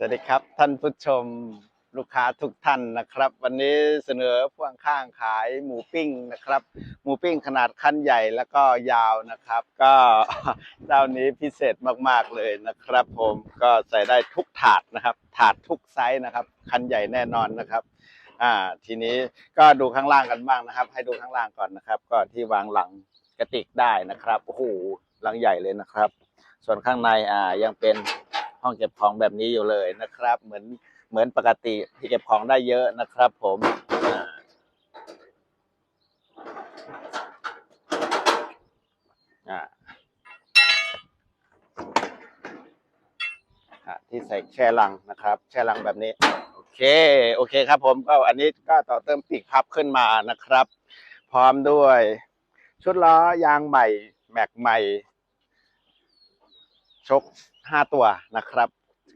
สวัสดีครับท่านผู้ชมลูกค้าทุกท่านนะครับ วันนี้เสนอพ่วงข้างขายหมูปิ้งนะครับ หมูปิ้งขนาดคันใหญ่แล้วก็ยาวนะครับ ก็เจ้านี้พิเศษมากๆเลยนะครับ ผมก็ใส่ได้ทุกถาดนะครับ ถาดทุกไซส์นะครับคันใหญ่แน่นอนนะครับอ่าทีนี้ก็ดูข้างล่างกันบ้างนะครับ ให้ดูข้างล่างก่อนนะครับ ก็ที่วางหลังกระติกได้นะครับโอ้โหหลังใหญ่เลยนะครับ ส่วนข้างในอ่ายังเป็น ห้องเก็บของแบบนี้อยู่เลยนะครับ เหมือนเหมือนปกติที่เก็บของได้เยอะนะครับ ผมอ่าที่ใส่แช่ลังนะครับ แช่ลังแบบนี้ โอเค โอเคครับผมก็อันนี้ก็ต่อเติมปีกพับขึ้นมานะครับ พร้อมด้วย ชุดล้อยางใหม่ แม็กใหม่ ชกห้าตัวนะครับ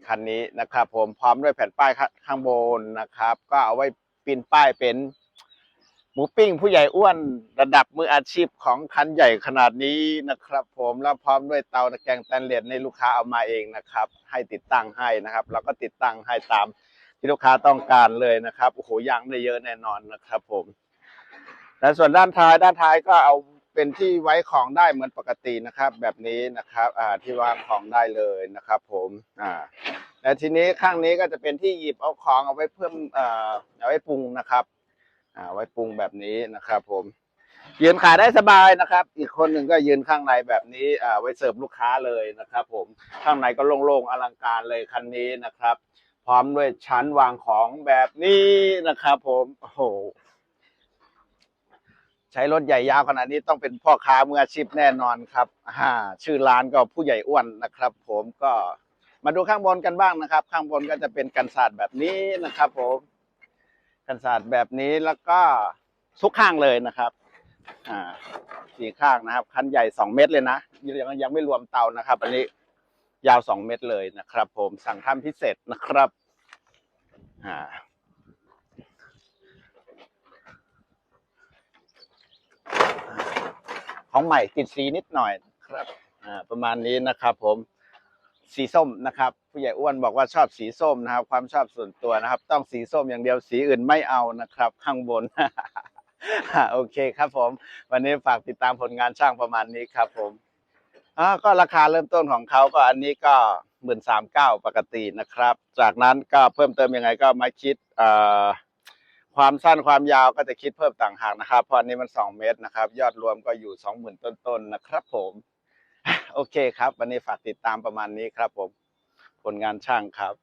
คันนี้นะครับผมพร้อมด้วยแผ่นป้ายข้างบนนะครับ ก็เอาไว้ปีนป้ายเป็น หมูปิ้งผู้ใหญ่อ้วนระดับมืออาชีพของคันใหญ่ขนาดนี้นะครับ ผมแล้วพร้อมด้วยเตาตะแกรงแตนเลสในลูกค้าเอามาเองนะครับ ให้ติดตั้งให้นะครับเราก็ติดตั้งให้ตามที่ลูกค้าต้องการเลยนะครับโอ้โหยางได้เยอะแน่นอนนะครับ ผมและส่วนด้านท้ายด้านท้ายก็เอา เป็นที่ไว้ของได้เหมือนปกตินะครับ แบบนี้นะครับอ่าที่วางของได้เลยนะครับ ผมอ่าและทีนี้ข้างนี้ก็จะเป็นที่หยิบเอาของเอาไว้เพิ่มเอ่อเอาไว้ปรุงนะครับอ่าไว้ปรุงแบบนี้นะครับ ผมยืนขาได้สบายนะครับ อีกคนหนึ่งก็ยืนข้างในแบบนี้อ่าไว้เสิร์ฟลูกค้าเลยนะครับ ผมข้างในก็โล่งๆอลังการเลยคันนี้นะครับ พร้อมด้วยชั้นวางของแบบนี้นะครับ ผมโอ้โห ใช้รถใหญ่ยาวขนาดนี้ต้องเป็นพ่อค้ามืออาชีพแน่นอนครับอ่าชื่อร้านก็ผู้ใหญ่อ้วนนะครับ ผมก็มาดูข้างบนกันบ้างนะครับ ข้างบนก็จะเป็นกันศาสตร์แบบนี้นะครับ ผมกันศาสตร์แบบนี้แล้วก็ทุกข้างเลยนะครับอ่าสี่ข้างนะครับ คันใหญ่สองเมตรเลยนะยังยังไม่รวมเตานะครับ อันนี้ยาวสองเมตรเลยนะครับ ผมสั่งทำพิเศษนะครับอ่า ของใหม่ติดสีนิดหน่อยครับอ่าประมาณนี้นะครับผมสีส้มนะครับ ผู้ใหญ่อ้วนบอกว่าชอบสีส้มนะครับ ความชอบส่วนตัวนะครับ ต้องสีส้มอย่างเดียวสีอื่นไม่เอานะครับ ข้างบนโอเคครับผม วันนี้ฝากติดตามผลงานช่างประมาณนี้ครับผมอ่าก็ราคาเริ่มต้นของเขาก็อันนี้ก็หมื่นสามเก้าปกตินะครับ จากนั้นก็เพิ่มเติมยังไงก็มาคิดเอ่อ ความสั้นความยาวก็จะคิดเพิ่มต่างหากนะครับ เพราะอันนี้มันสองเมตรนะครับ ยอดรวมก็อยู่สองหมื่นต้นๆนะครับผม โอเคครับ วันนี้ฝากติดตามประมาณนี้ครับผม ผลงานช่างครับ